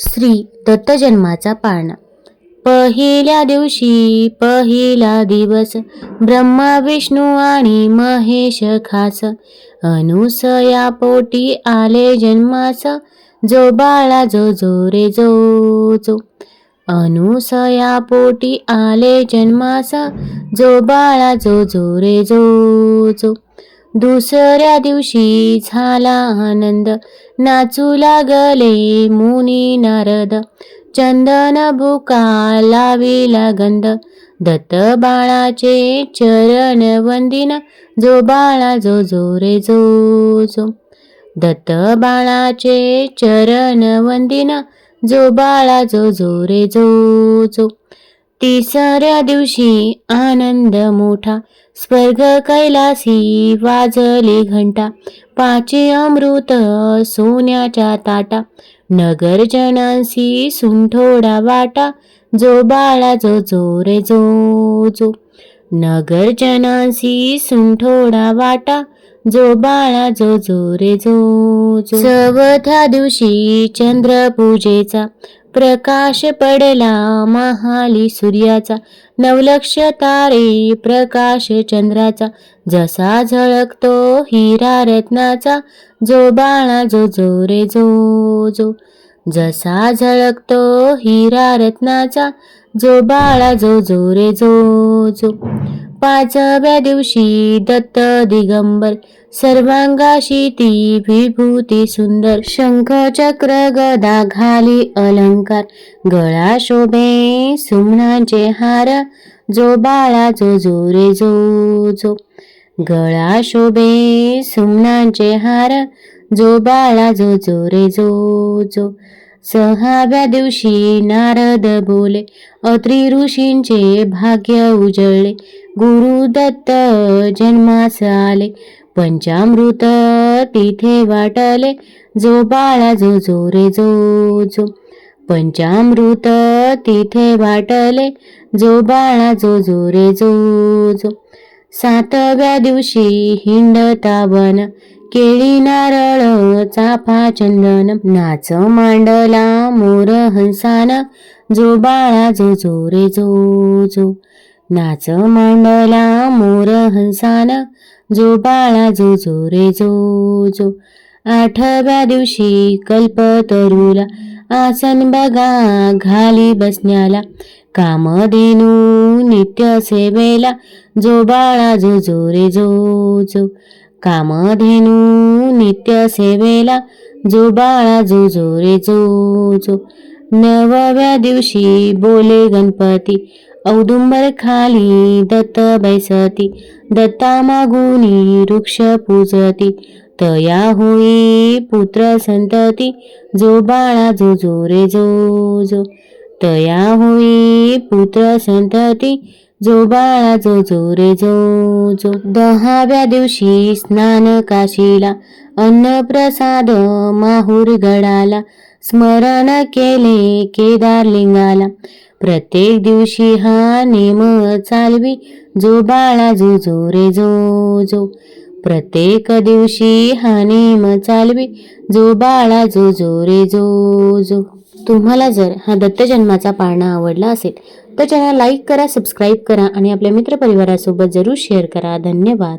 श्री दत्तजन्माचा पाळणा. पहिल्या दिवशी पहिला दिवस ब्रह्मा विष्णू आणि महेश खास. अनुसया पोटी आले जन्मास जो बाळा जो जो रे जो जो. अनुसया पोटी आले जन्मास जो बाळा जो जो रे जो जो. दुसऱ्या दिवशी झाला आनंद. नाचू लागले मुनी नारद. चंदन भुका लाविला गंध. दत्त बाळाचे चरण वंदिन. जो बाळा जो जो रे जो जो. दत्त बाळाचे चरण वंदिन. जो बाळा जो जो रे जो जो. तिसऱ्या दिवशी आनंद मोठा स्वर्ग कैलासी वाजले घंटा पाचे अमृत सोन्याच्या ताटा नगरजनांशी सुंठोडा वाटा जो बाळा जो जो रे जो जो. नगरजनांशी सुंठोडा वाटा जो बाळा जो जो रे जो जो. चवथ्या दिवशी चंद्र पूजेचा प्रकाश पडला महाली सूर्याचा. नवलक्ष तारे प्रकाश चंद्राचा. जसा झळकतो हिरा रत्नाचा. जो बाळा जो जो रे जो जो. जसा झळकतो हिरा रत्नाचा. जो बाळा जो जो रे जो जो. पाचव्या दिवशी दत्त दिगंबर सर्वांगाशी ती विभूती सुंदर. शंख चक्र गदा घाली अलंकार गळा शोभे सुमनाचे हार जो बाळा जो जो रे जो जो. गळा शोभे सुमनाचे हार जो बाळा जो जो रे जो जो. सहाव्या दिवशी नारद बोले अत्रि ऋषींचे भाग्य उजळले. गुरुदत्त जन्मास आले. पंचामृत तिथे वाटले. जो बाळा जो जो रे जो जो. पंचामृत तिथे वाटले. जो बाळा जो जो रे जो जो. सातव्या दिवशी हिंडतावन केळी नारळ चाफा चंदन नाच मांडला मोर हंसान जो बाळा जो जो रे जो जो. नाच मांडला मोर हंसान जो बाळा जो जो रे जो जो. आठव्या दिवशी कल्प तरुला आसन बघा घाली बसण्याला. कामधेनू नित्य सेवेला जो बाळा जो जो रे जो जो. कामधेनू नित्य सेवेला जो बाळा जो जो रे जो जो. नवव्या दिवशी बोले गणपती औदुंबर खाली दत्त बैसती दत्ता मागुनी वृक्ष पूजती. तया होई पुत्र संतती जो बाळा जो जो रे जो जो. तया होई पुत्र संतती जो बाळा जो जो रे जो जो दहाव्या दिवशी स्नान काशीला अन्न प्रसाद माहूर गडाला स्मरण केले केदारलिंगाला प्रत्येक दिवशी हा नेम चालवी जो बाळा जो जो रे जो जो प्रत्येक दिवशी हा नेम चालवी जो बाळा जो जो रे जो जो तुम्हाला जर हा दत्त जन्माचा पाळणा आवडला असेल तर चॅनल लाईक करा सबस्क्राईब करा आणि आपल्या मित्रपरिवारासोबत जरूर शेअर करा. धन्यवाद.